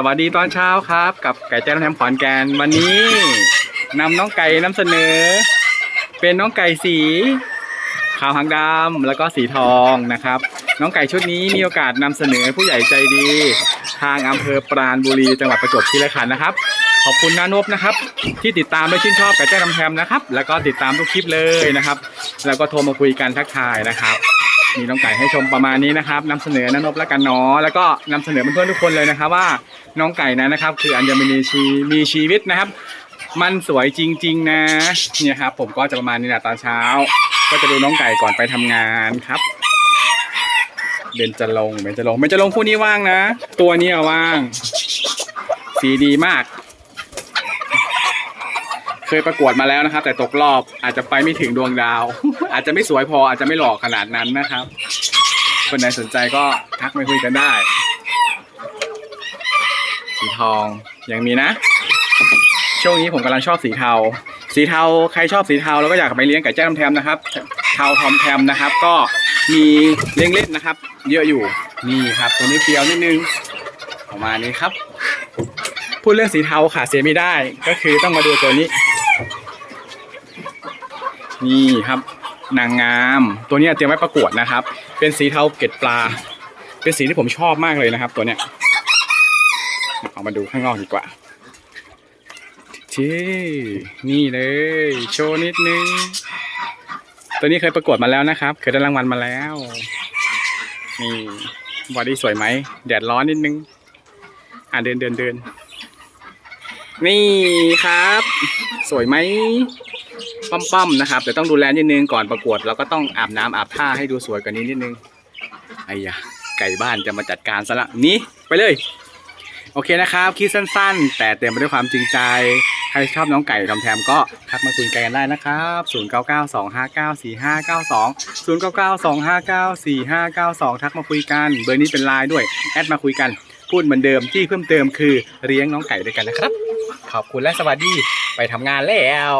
สวัสดีตอนเช้าครับ กับไก่แจ้น้ำแถมขอนแก่นวันนี้นำน้องไก่นำเสนอ เป็นน้องไก่สี ขาวหางดำแล้วก็สีทองนะครับ น้องไก่ชุดนี้มีโอกาสนำเสนอผู้ใหญ่ใจดี ทางอำเภอปราณบุรีจังหวัดประจวบคีรีขันธ์นะครับ ขอบคุณน้านบนะครับ ที่ติดตามและชื่นชอบไก่แจ้น้ำแถมนะครับ แล้วก็ติดตามทุกคลิปเลยนะครับ แล้วก็โทรมาคุยกันทักทายนะครับ มีน้องไก่ให้ชมประมาณนี้นะครับนำเสนอนนบแล้วกันเนาะแล้วก็นำเสนอเพื่อนๆทุกคนเลยนะครับว่าน้องไก่นั้นนะครับ คืออัญมณีชีมีชีวิตนะครับ มันสวยจริง ๆ นะเนี่ยครับ ผมก็จะประมาณนี้แหละตอนเช้า ก็จะดูน้องไก่ก่อนไปทำงานครับเบนจะลงเบนจะลงเบนจะลงคู่นี้ว่างนะ ตัวนี้ว่าง สีดีมาก เคยประกวดมาแล้วนะครับ แต่ตกรอบอาจจะไปไม่ถึงดวงดาว อาจจะไม่สวยพออาจจะไม่หล่อขนาดนั้นนะครับ คนไหนสนใจก็ทักมาคุยกันได้ สีทองยังมีนะ ช่วงนี้ผมกำลังชอบสีเทา สีเทาใครชอบสีเทาแล้วก็อยากไปเลี้ยงไก่แจ้ทอมแทมนะครับ เทาทอมแทมนะครับ ก็มีเลี้ยงเล่นนะครับ เยอะอยู่นี่ครับ ตัวนี้เปรียวนิดนึงประมาณนี้ครับ พูดเรื่องสีเทาขาดเสียไม่ได้ก็คือต้องมาดูตัวนี้ นี่ครับนางงาม ตัวนี้เตรียมไว้ประกวดนะครับ เป็นสีเทาเกล็ดปลา เป็นสีที่ผมชอบมากเลยนะครับ ตัวเนี้ยเอามาดูข้างนอกดีกว่าที่นี่เลย โชว์นิดนึง ตัวนี้เคยประกวดมาแล้วนะครับ เคยได้รางวัลมาแล้ว นี่บอดี้สวยไหมแดดร้อนนิดนึง อะเดินเดินเดินนี่ครับ สวยไหม ป้อมๆนะครับแต่ต้องดูแลนิดนึงก่อนประกวดเราก็ต้องอาบน้ำอาบท่าให้ดูสวยกว่านี้นิดนึงไอ้ยะไก่บ้านจะมาจัดการซะละนี่ไปเลย โอเคนะครับคลิปสั้น ๆ แต่เต็มไปด้วยความจริงใจใครชอบน้องไก่ทำแทมก็ทักมาคุยกันได้นะครับ 0 9 9 2 5 9 4 5 9 2 0 9 9 2 5 9 4 5 9 2 ทักมาคุยกันเบอร์นี้เป็นไลน์ด้วยแอดมาคุยกันพูดเหมือนเดิมที่เพิ่มเติมคือเลี้ยงน้องไก่ด้วยกันนะครับ ขอบคุณและสวัสดีไปทำงานแล้ว